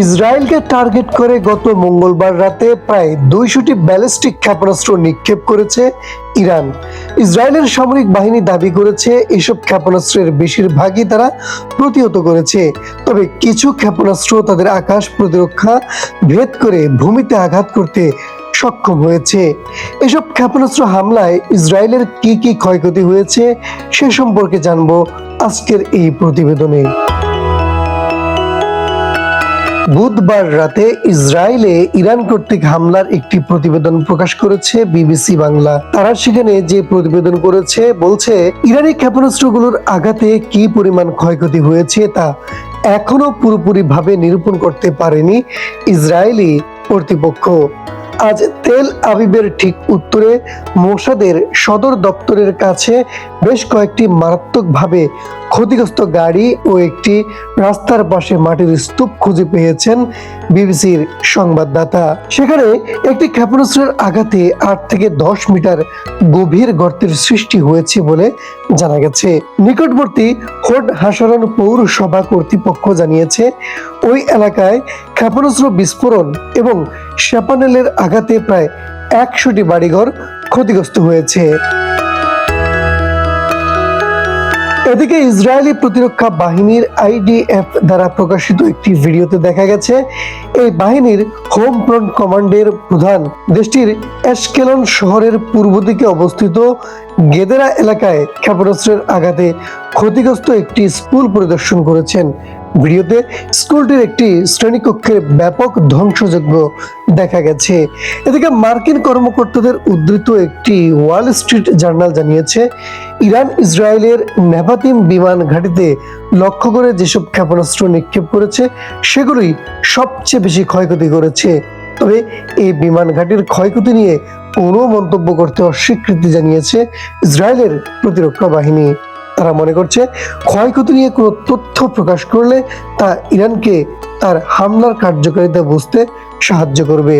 ইসরায়েলকে টার্গেট করে গত মঙ্গলবার রাতে প্রায় দুইশোটি ব্যালিস্টিক ক্ষেপণাস্ত্র নিক্ষেপ করেছে ইরান। ইসরায়েলের সামরিক বাহিনী দাবি করেছে এসব ক্ষেপণাস্ত্রের বেশিরভাগই তারা প্রতিহত করেছে। তবে কিছু ক্ষেপণাস্ত্র তাদের আকাশ প্রতিরক্ষা ভেদ করে ভূমিতে আঘাত করতে সক্ষম হয়েছে। এসব ক্ষেপণাস্ত্র হামলায় ইসরায়েলের কি কি ক্ষয়ক্ষতি হয়েছে সে সম্পর্কে জানব আজকের এই প্রতিবেদনে। বুধবার রাতে ইসরায়েলে ইরান কর্তৃক হামলার একটি প্রতিবেদন প্রকাশ করেছে বিবিসি বাংলা। তারা সেখানে যে প্রতিবেদন করেছে, বলছে, ইরানি ক্ষেপণাস্ত্রগুলোর আঘাতে কি পরিমাণ ক্ষয়ক্ষতি হয়েছে তা এখনও পুরোপুরি ভাবে নিরূপণ করতে পারেনি ইসরায়েলি কর্তৃপক্ষ। আজ তেল আবিবের ঠিক উত্তরে মোসাদের সদর দপ্তরের কাছে বেশ কয়েকটি মারাত্মকভাবে ক্ষতিগ্রস্ত গাড়ি ও একটি রাস্তার পাশে মাটির স্তূপ খুঁজে পেয়েছেন বিবিসির সংবাদদাতা। সেখানে একটি ক্ষেপণাস্ত্রের আঘাতে আট থেকে দশ মিটার গভীর গর্তের সৃষ্টি হয়েছে বলে জানা গেছে। নিকটবর্তী হোড হাসরন পৌরসভা কর্তৃপক্ষ জানিয়েছে ওই এলাকায় ক্ষেপণাস্ত্র বিস্ফোরণ এবং শ্যাপানেলের আঘাতে প্রায় একশোটি বাড়িঘর ক্ষতিগ্রস্ত হয়েছে। এদিকে ইসরায়েলি প্রতিরক্ষা বাহিনীর আইডিএফ দ্বারা প্রকাশিত একটি ভিডিওতে দেখা গেছে, এই বাহিনীর হোম ফ্রন্ট কমান্ডের প্রধান দেশটির এসকেলন শহরের পূর্ব দিকে অবস্থিত গেদেরা এলাকায় ক্ষেপণাস্ত্রের আঘাতে ক্ষতিগ্রস্ত একটি স্কুল পরিদর্শন করেছেন ভিডিওতে স্কুলটির একটি শ্রেণীকক্ষের ব্যাপক ধ্বংসযজ্ঞ দেখা গেছে। এদিকে মার্কিন কর্মকর্তাদের উদ্ধৃত একটি ওয়াল স্ট্রিট জার্নাল জানিয়েছে, ইরান ইসরায়েলের নেভাতিম বিমান ঘাঁটিতে লক্ষ্য করে যেসব ক্ষেপণাস্ত্র নিক্ষেপ করেছে, সেগুলোই সবচেয়ে বেশি ক্ষয়ক্ষতি করেছে। তবে এই বিমান ঘাঁটির ক্ষয়ক্ষতি নিয়ে কোনো মন্তব্য করতে অস্বীকৃতি জানিয়েছে ইসরায়েলের প্রতিরক্ষা বাহিনী। তারা মনে করছে ক্ষয়ক্ষতি নিয়ে কোনো তথ্য প্রকাশ করলে তা ইরানকে তার হামলার কার্যকারিতা বুঝতে সাহায্য করবে।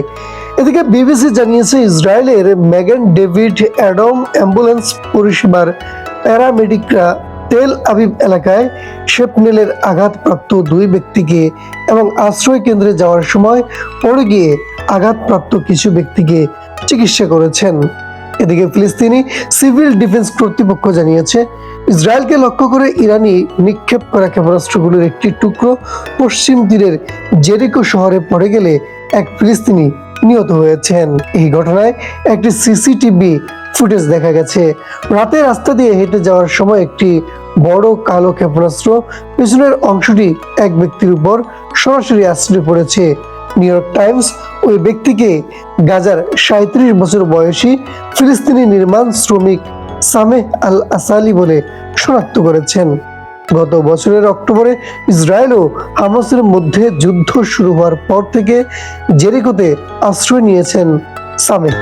এদিকে বিবিসি জানিয়েছে ইসরায়েলের ম্যাগন ডেভিড অ্যাডম অ্যাম্বুলেন্স পরিষেবার প্যারামেডিকরা তেল আবিব এলাকায় শেপনেলের আঘাতপ্রাপ্ত দুই ব্যক্তিকে এবং আশ্রয় কেন্দ্রে যাওয়ার সময় পড়ে গিয়ে আঘাতপ্রাপ্ত কিছু ব্যক্তিকে চিকিৎসা করেছেন। এদিকে ফিলিস্তিনি সিভিল ডিফেন্স কর্তৃপক্ষ জানিয়েছে ইসরায়েলকে লক্ষ্য করে ইরানি নিক্ষেপ করা ক্ষেপণাস্ত্রগুলোর একটি টুকরো পশ্চিম তীরের জেরিকো শহরে পড়ে গেলে এক ফিলিস্তিনি নিহত হয়েছেন। এই ঘটনায় একটি সিসিটিভি ফুটেজ দেখা গেছে। রাতে রাস্তা দিয়ে হেঁটে যাওয়ার সময় একটি বড় কালো ক্ষেপণাস্ত্র পেছনের অংশটি এক ব্যক্তির উপর সরাসরি আশ্রয় পড়েছে। নিউ ইয়র্ক টাইমস ওই ব্যক্তিকে গাজার সাঁত্রিশ বছর বয়সী ফিলিস্তিনি নির্মাণ শ্রমিক সামেহ আল আসালি বলে শনাক্ত করেছেন। গত বছরের অক্টোবরে ইসরায়েল ও হামাসের মধ্যে যুদ্ধ শুরু হওয়ার পর থেকে জেরিকোতে আশ্রয় নিয়েছেন সামেহ